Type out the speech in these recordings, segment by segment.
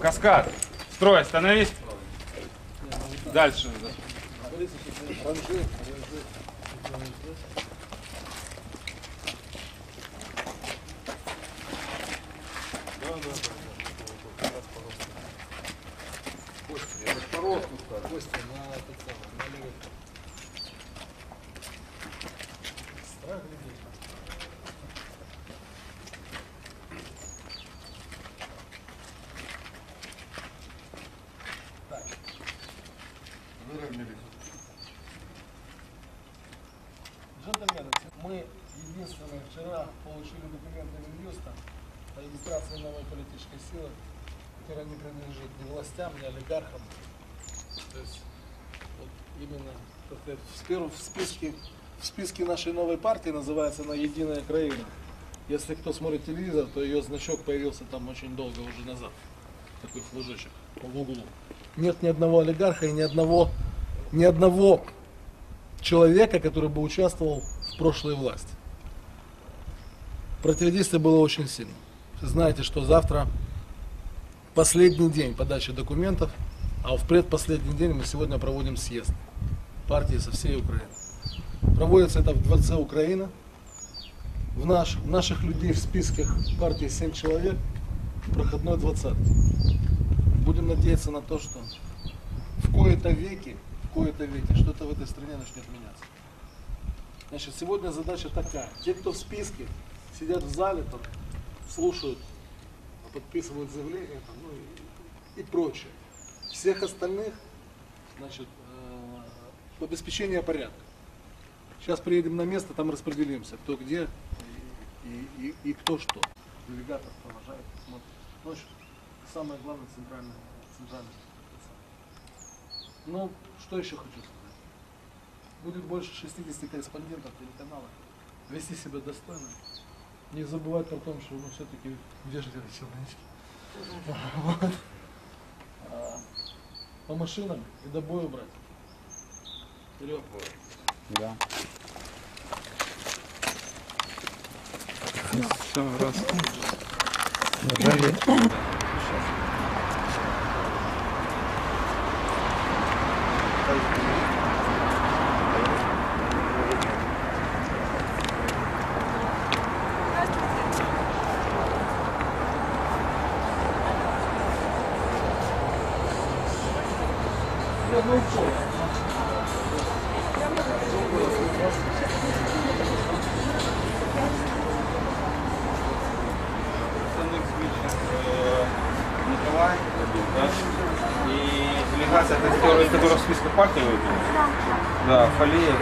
Каскад. Строй, остановись. Дальше. Костя, на этот самый, на левый. Властям, ни олигархам. То есть вот именно в, в списке, в списке нашей новой партии называется она «Единая Украина». Если кто смотрит телевизор, то ее значок появился там очень долго уже назад. Такой флажочек в углу. Нет ни одного олигарха и ни одного, ни одного человека, который бы участвовал в прошлой власти. Противодействие было очень сильно. Знаете, что завтра последний день подачи документов, а в предпоследний день мы сегодня проводим съезд партии со всей Украины. Проводится это в Дворце Украины. В наш, наших людей в списках партии 7 человек, проходной 20. Будем надеяться на то, что в кои-то веки, в кои-то веки что-то в этой стране начнет меняться. Значит, сегодня задача такая. Те, кто в списке, сидят в зале, там, слушают, подписывают заявления там, ну, и, и прочее. Всех остальных, значит, э, обеспечение порядка. Сейчас приедем на место, там распределимся, кто где и, и, и, кто что. Делегатор провожает, смотрит. Ну, самое главное центральное, центральное. Ну, что еще хочу сказать? Будет больше 60 корреспондентов телеканала. Вести себя достойно. Не забывать о том, что мы все-таки вежливые человечки. Вот. А, По машинам и до боя брать. Вперед. Да. Все, раз. Представник в списке. Да, Фалеев.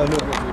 啊六六六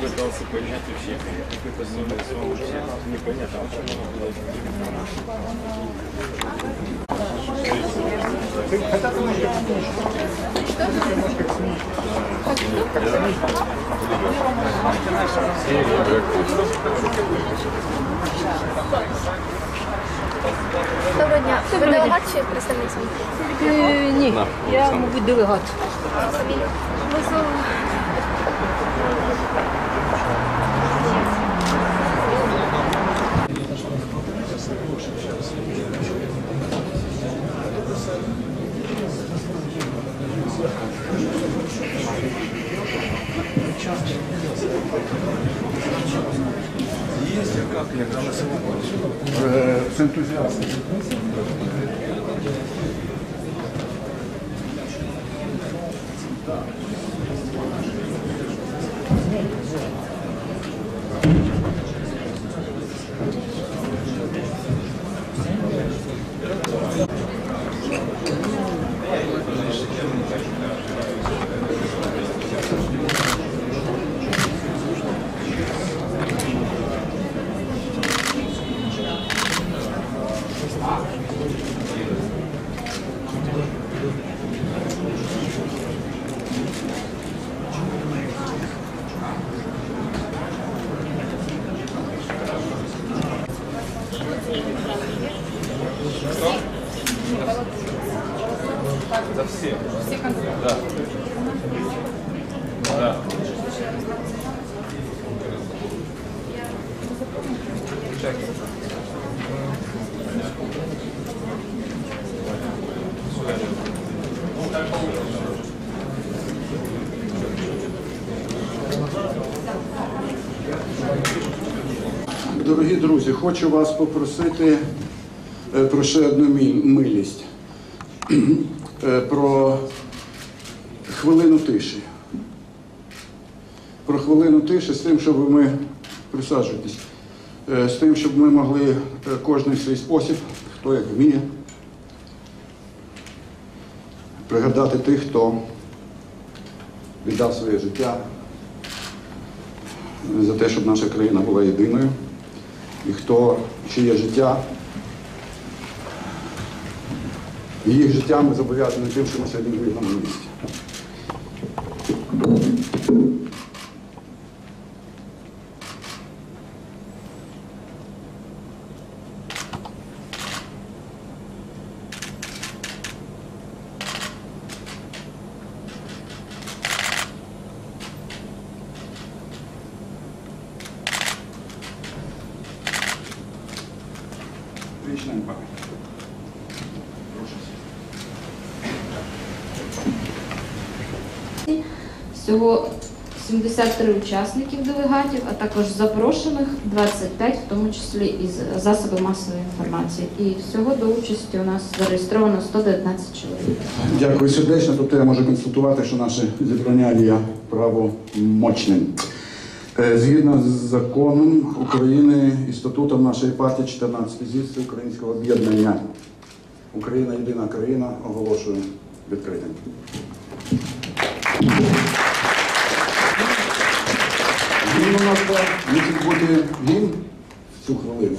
Пытался понять вообще, какой-то непонятно, Доброго дня. Ви делегат чи представник самого? Е, Ні, я, мабуть, делегат. Фамілію? с энтузиазмом. За все. Все Да. Да. Так. Дорогі друзі, хочу вас попросити е, про ще одну милість. Е, Про хвилину тиші. Про хвилину тиші з тим, щоб ми присаджуйтесь, Е, з тим, щоб ми могли е, кожен свій спосіб, хто як вміє, пригадати тих, хто віддав своє життя за те, щоб наша країна була єдиною, і хто чиє життя, їх життя ми зобов'язані тим, що ми сьогодні в вільному місті. Вічна їм пам'ять. Всього 73 учасників делегатів, а також запрошених 25, в тому числі із засоби масової інформації. І всього до участі у нас зареєстровано 119 чоловік. Дякую сердечно. Тобто я можу констатувати, що наше зібрання є правомочним. Е, Згідно з законом України і статутом нашої партії 14 з'їзд Українського об'єднання Україна єдина країна оголошую відкритим. Гімн у нас мусить бути він в цю хвилину.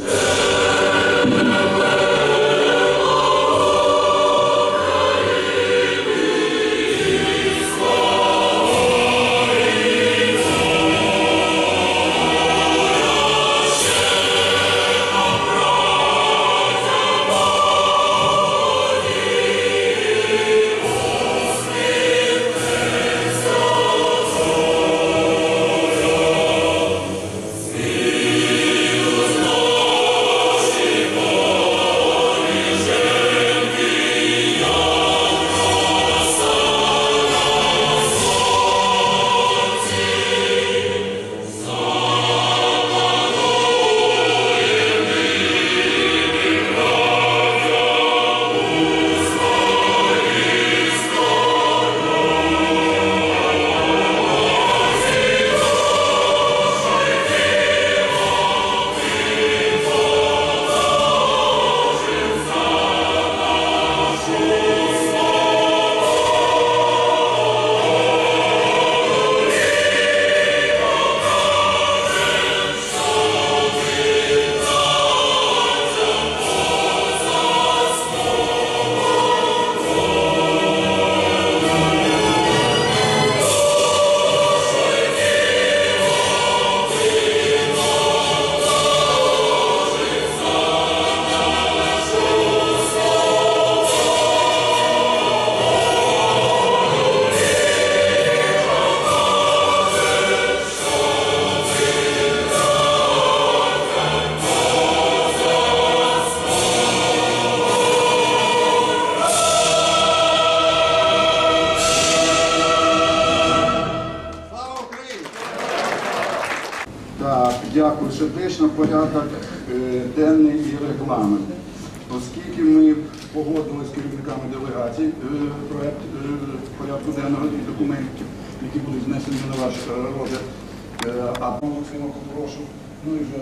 Максима попрошу, ну і вже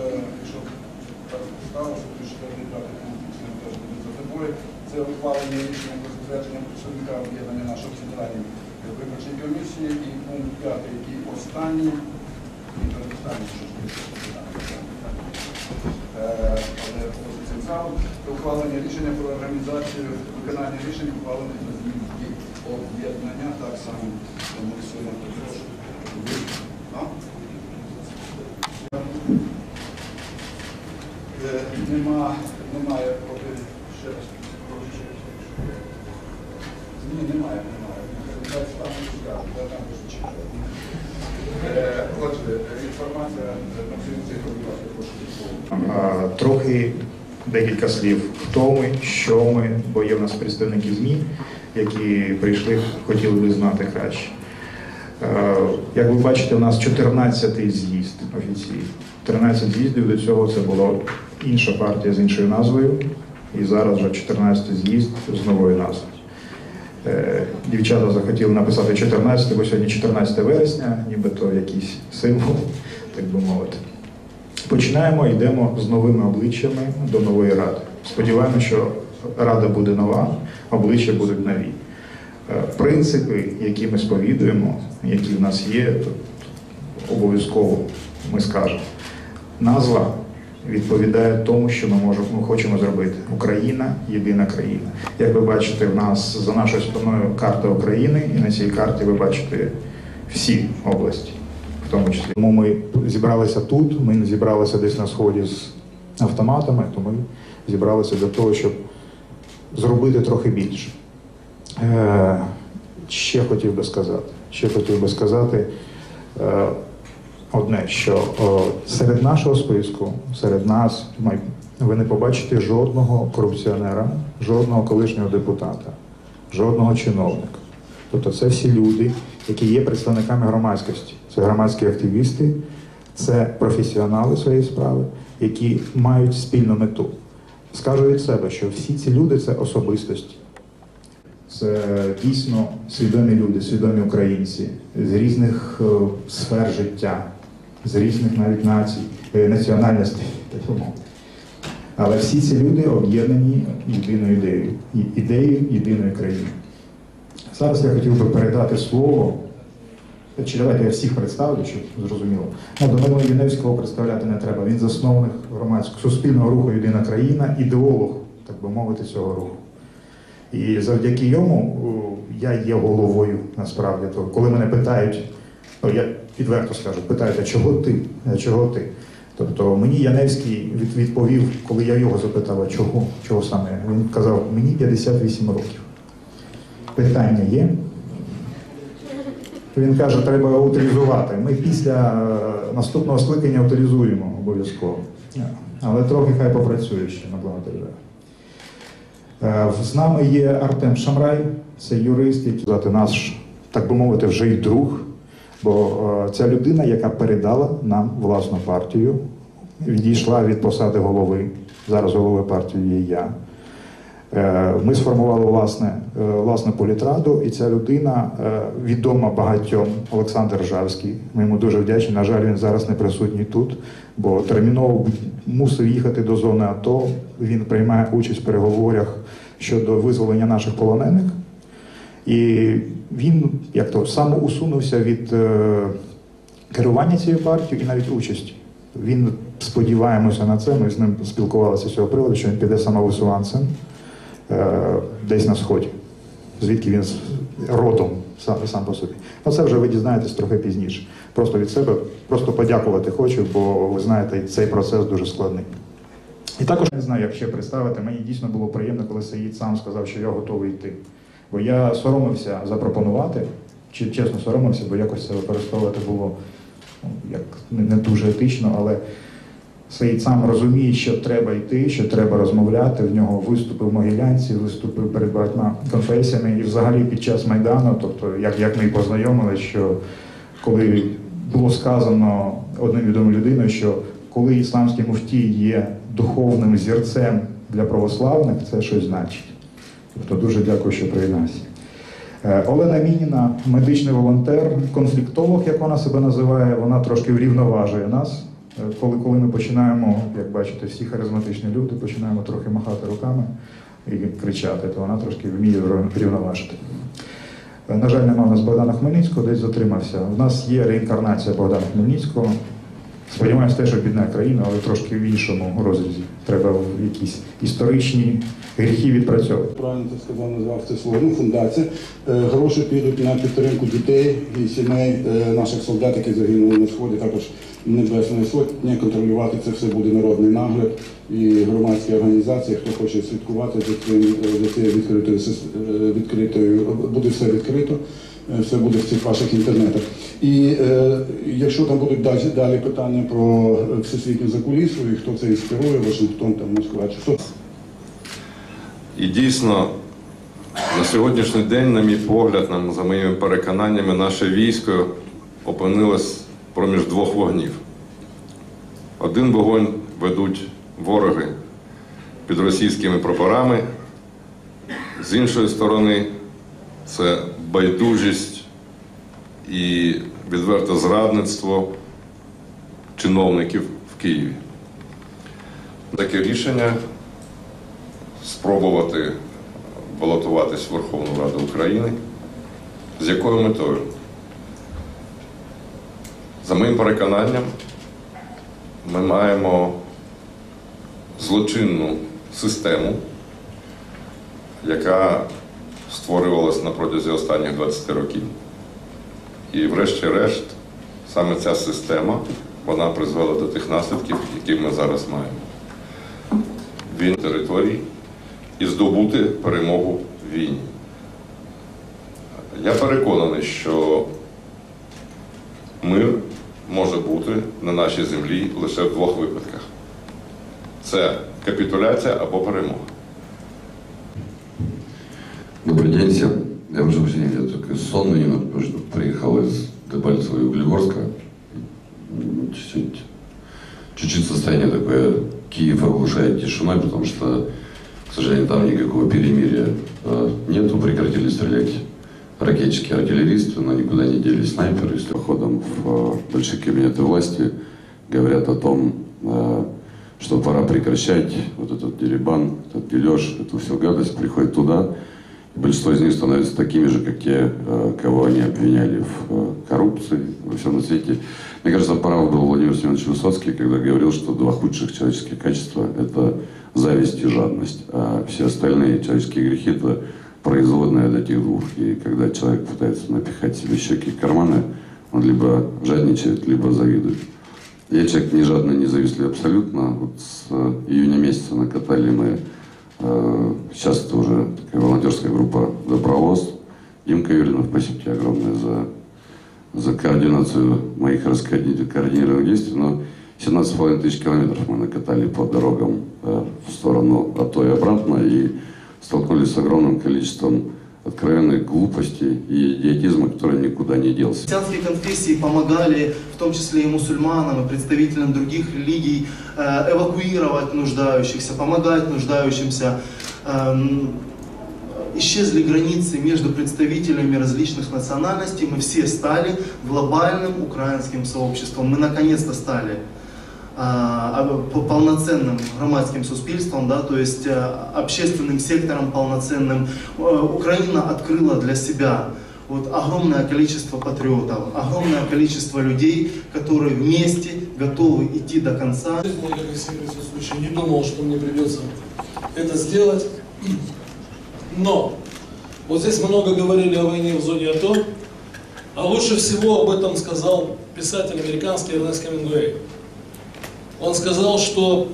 щоб так сталося, то що депутати Максим теж буде за тобою. Це ухвалення рішення про затвердження представника об'єднання нашої центральної виборчої комісії. І пункт 5, який останній, і передостанній, що це ухвалення рішення про організацію виконання рішень, ухвалених на об'єднання, так само Максима попрошу. Ви, а? Е, Нема, немає поки ще раз. прошу, ще раз. Ні, немає, немає. Так само цікаво, я там дуже чекаю. Е, Отже, інформація Максим Цихов, будь ласка, прошу до слова. А, Трохи декілька слів, хто ми, що ми, бо є в нас представники ЗМІ, які прийшли, хотіли би знати краще. Е, Як ви бачите, у нас 14-й з'їзд офіційний. 13 з'їздів до цього це була інша партія з іншою назвою, і зараз вже 14-й з'їзд з новою назвою. Е, Дівчата захотіли написати 14, бо сьогодні 14 вересня, нібито якийсь символ, так би мовити. Починаємо, йдемо з новими обличчями до нової ради. Сподіваємося, що рада буде нова, обличчя будуть нові. Е, Принципи, які ми сповідуємо, які в нас є, то обов'язково ми скажемо. Назва відповідає тому, що ми можемо, ми хочемо зробити. Україна єдина країна. Як ви бачите, в нас за нашою спиною карта України, і на цій карті ви бачите всі області, тому числі. Тому ми зібралися тут, ми не зібралися десь на сході з автоматами, то ми зібралися для того, щоб зробити трохи більше. Е, ще хотів би сказати, ще хотів би сказати е, одне, що серед нашого списку, серед нас, ви не побачите жодного корупціонера, жодного колишнього депутата, жодного чиновника. Тобто це всі люди, які є представниками громадськості. Це громадські активісти, це професіонали своєї справи, які мають спільну мету. Скажу від себе, що всі ці люди це особистості. Це дійсно свідомі люди, свідомі українці з різних е, сфер життя, з різних навіть націй, е, національностей. Але всі ці люди об'єднані єдиною ідеєю, ідеєю єдиної країни. Зараз я хотів би передати слово. Чи давайте я всіх представлю, щоб зрозуміло. Ну, Данила Юневського представляти не треба. Він засновник громадського суспільного руху Єдина країна, ідеолог, так би мовити, цього руху. І завдяки йому я є головою насправді. То коли мене питають, ну я відверто скажу, питають, а чого ти? А чого ти? Тобто мені Яневський відповів, коли я його запитав, а чого, чого саме? Він казав, мені 58 років. Питання є. Він каже, треба утилізувати. Ми після е, наступного скликання утилізуємо обов'язково. Але трохи хай попрацює ще на благо держави. З нами є Артем Шамрай, це юрист, який наш, так би мовити, вже й друг. Бо е, ця людина, яка передала нам власну партію, відійшла від посади голови. Зараз головою партії є я. Е, Ми сформували власне, е, власну політраду, і ця людина е, відома багатьом Олександр Ржавський. Ми йому дуже вдячні. На жаль, він зараз не присутній тут, бо терміново мусив їхати до зони АТО. Він приймає участь в переговорах щодо визволення наших полонених. І він як то самоусунувся від керування цією партією і навіть участі. Він сподіваємося на це. Ми з ним спілкувалися з цього приводу, що він піде самовисуванцем десь на сході, звідки він родом сам, сам по собі. Ну це вже ви дізнаєтесь трохи пізніше. Просто від себе, просто подякувати хочу, бо ви знаєте, цей процес дуже складний. І також не знаю, як ще представити. Мені дійсно було приємно, коли Саїд сам сказав, що я готовий йти. Бо я соромився запропонувати, чи чесно соромився, бо якось це використовувати було ну, як не дуже етично, але Саїд сам розуміє, що треба йти, що треба розмовляти. В нього виступи в Могилянці, виступив перед багатьма конфесіями і взагалі під час Майдану, тобто як, як ми і познайомилися, що коли було сказано одним відомою людиною, що коли ісламський муфтій є духовним зірцем для православних, це щось значить. Тобто дуже дякую, що приєднався. Е, Олена Мініна, медичний волонтер, конфліктолог, як вона себе називає, вона трошки врівноважує нас. Е, Коли, коли ми починаємо, як бачите, всі харизматичні люди, починаємо трохи махати руками і кричати, то вона трошки вміє врівноважити. Е, На жаль, нема в нас Богдана Хмельницького, десь затримався. У нас є реінкарнація Богдана Хмельницького. Сподіваємось, теж об'єднає країну, але трошки в іншому розрізі. Треба в якісь історичні гріхи відпрацьовувати. Правильно ти сказав, назвав це слово. Ну, фундація. Е, Гроші підуть на підтримку дітей і сімей е, наших солдат, які загинули на сході, також Небесної Сотні. Контролювати це все буде народний нагляд і громадські організації. Хто хоче слідкувати за цим е, за цією відкритою відкритою, буде все відкрито. Е, Все буде в цих ваших інтернетах. І е, якщо там будуть далі, далі питання про е, всесвітню закулісу і хто це інспірує, Вашингтон, там Москва, чи хто І дійсно, на сьогоднішній день, на мій погляд, на- за моїми переконаннями, наше військо опинилось проміж двох вогнів. Один вогонь ведуть вороги під російськими прапорами, з іншої сторони, це байдужість і відверте зрадництво чиновників в Києві. Таке рішення спробувати балотуватись в Верховну Раду України. З якою метою? За моїм переконанням, ми маємо злочинну систему, яка створювалась на протязі останніх 20 років. І врешті-решт, саме ця система вона призвела до тих наслідків, які ми зараз маємо він території і здобути перемогу в війні. Я переконаний, що мир може бути на нашій землі лише в двох випадках: це капітуляція або перемога. Добрый день всем. Я уже очень я только сонный немного, потому что приехал из Дебальцева и Углегорска. Чуть-чуть, состояние такое. Киев оглушает тишиной, потому что, к сожалению, там никакого перемирия э, нету. Прекратили стрелять ракетчики, артиллеристы, но никуда не делись снайперы. С походом в э, большие кабинеты власти говорят о том, э, что пора прекращать вот этот деребан, этот дележ, эту всю гадость, приходит туда, большинство из них становятся такими же, как те, э, кого они обвиняли в э, коррупции во всем на свете. Мне кажется, прав был Владимир Семенович Высоцкий, когда говорил, что два худших человеческих качества – это зависть и жадность, а все остальные человеческие грехи – это производные от этих двух. И когда человек пытается напихать себе щеки и карманы, он либо жадничает, либо завидует. Я человек не жадный, не завистливый абсолютно. Вот с июня месяца накатали мы, сейчас это уже такая волонтерская группа «Добровоз». Димка Юринов, спасибо тебе огромное за, за координацию моих координированных действий. Но 17,5 тысяч километров мы накатали по дорогам э, в сторону АТО и обратно. И столкнулись с огромным количеством откровенных глупостей и идиотизма, который никуда не делся. Христианские конфессии помогали, в том числе и мусульманам, и представителям других религий, э, эвакуировать нуждающихся, помогать нуждающимся. Эм, Исчезли границы между представителями различных национальностей, мы все стали глобальным украинским сообществом. Мы наконец-то стали полноценным громадским суспільством, да, то есть а, общественным сектором полноценным. Э, Украина открыла для себя вот огромное количество патриотов, огромное количество людей, которые вместе готовы идти до конца. Я, не думал, что мне придется это сделать. Но вот здесь много говорили о войне в зоне АТО, а лучше всего об этом сказал писатель американский Эрнест Хемингуэй. Он сказал, что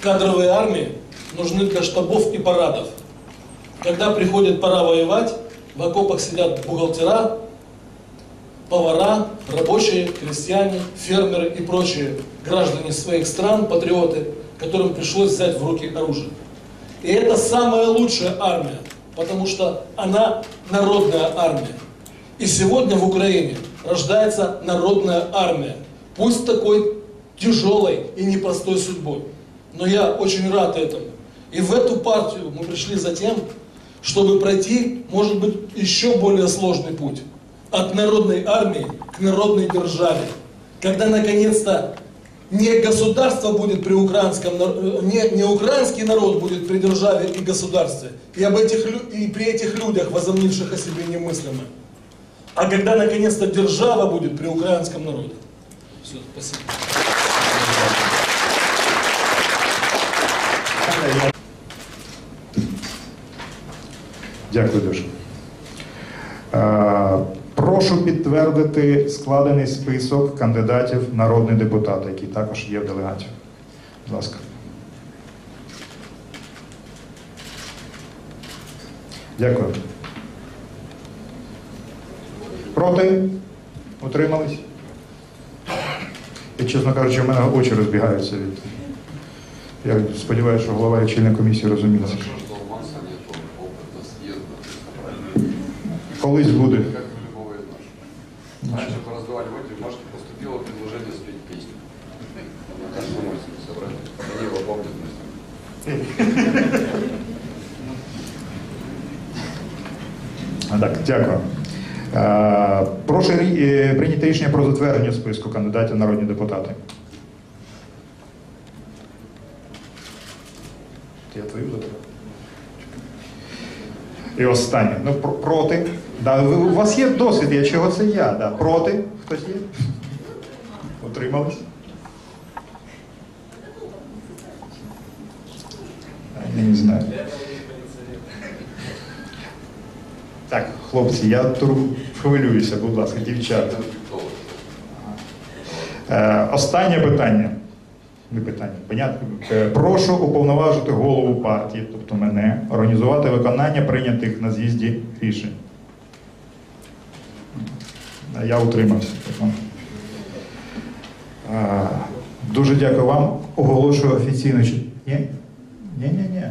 кадровые армии нужны для штабов и парадов. Когда приходит пора воевать, в окопах сидят бухгалтера, повара, рабочие, крестьяне, фермеры и прочие граждане своих стран, патриоты, которым пришлось взять в руки оружие. И это самая лучшая армия, потому что она народная армия. И сегодня в Украине рождается народная армия. Пусть такой тяжелой и непростой судьбой. Но я очень рад этому. И в эту партию мы пришли за тем, чтобы пройти, может быть, еще более сложный путь. От народной армии к народной державе. Когда наконец-то не государство будет при украинском, э, не, не украинский народ будет при державе и государстве, и, об этих, и при этих людях, возомнивших о себе немыслимое. А когда наконец-то держава будет при украинском народе. Все, спасибо. Дякую дуже. Е, Прошу підтвердити складений список кандидатів в народний депутат, який також є в делегаті. Будь ласка. Дякую. Проти? Утримались? І, чесно кажучи, у мене очі розбігаються від. Я сподіваюся, що голова лічильної комісії розуміється. Колись буде. Раньше по разговаривать, может, поступило предложение спеть песню. На каждом мостике собрать. Они его помнят. Так, дякую. Прошу е, прийняти рішення про затвердження списку кандидатів народні депутати. Я твою затверджую. І останнє. Ну, про- проти. Да, у вас є досвід, я чого це я? Да. Проти? Хтось є? Утримались? Я не знаю. Так, хлопці, я туру хвилююся, будь ласка, дівчата. Е, останнє питання. Не питання, понятно. Е, прошу уповноважити голову партії, тобто мене, організувати виконання прийнятих на з'їзді рішень. Я утримався. Дуже дякую вам. Оголошую офіційно. Ні? Ні, ні, ні.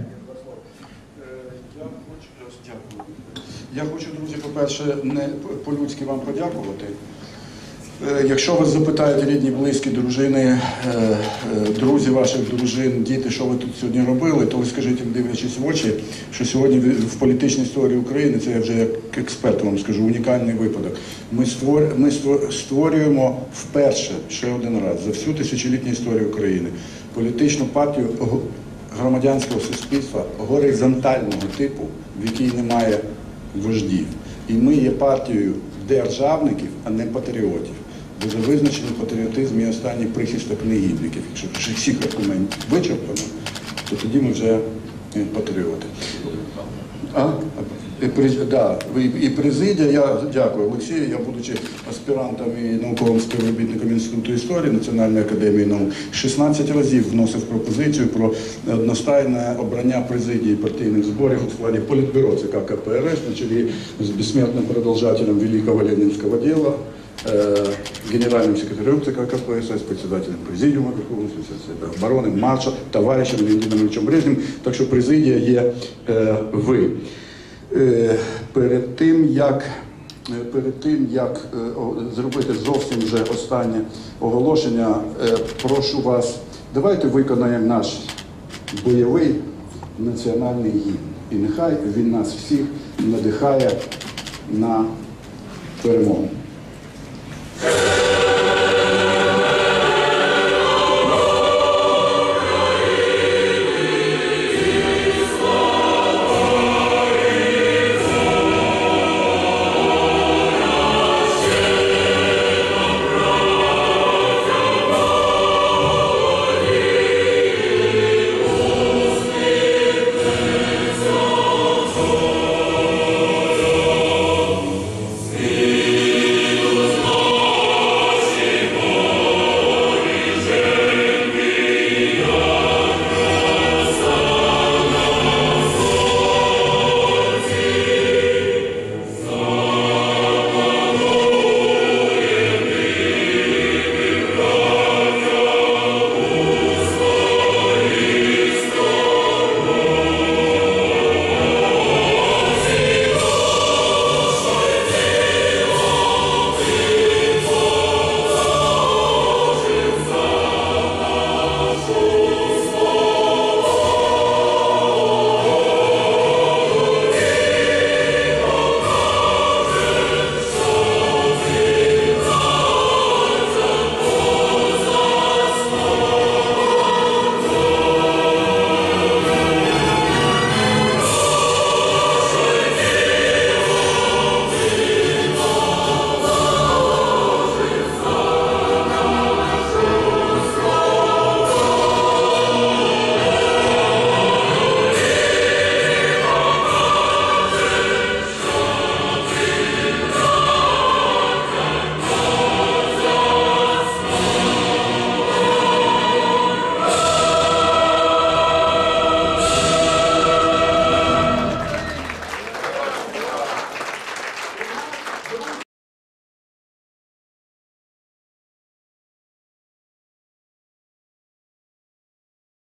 Я хочу, друзі, по-перше, не по-людськи вам подякувати. Е, Якщо вас запитають рідні, близькі, дружини, е, е, друзі ваших дружин, діти, що ви тут сьогодні робили, то ви скажіть дивлячись в очі, що сьогодні в політичній історії України, це я вже як експерт вам скажу, унікальний випадок. Ми, ми створюємо вперше ще один раз за всю тисячолітню історію України політичну партію громадянського суспільства горизонтального типу, в якій немає вождів. І ми є партією державників, а не патріотів. Бо за патріотизм є останній прихисток негідників. Якщо всіх аргументів вичерпано, то тоді ми вже е, патріоти. А? І, да, і, і президія, я дякую Олексію, я будучи аспірантом і науковим співробітником Інституту історії Національної академії наук, 16 разів вносив пропозицію про одностайне обрання президії партійних зборів у складі політбюро ЦК КПРС на чолі з безсмертним продовжателем Великого Ленинского дела, э, генеральным секретарем ЦК КПСС, председателем президиума Верховного Совета обороны, маршал, товарищем Леонидом Ильичем Брежневым. Так що президія є е, ви. Е, перед тим, як е, Перед тим як е, о- зробити зовсім вже останнє оголошення, е, прошу вас, давайте виконаємо наш бойовий національний гімн. І нехай він нас всіх надихає на перемогу.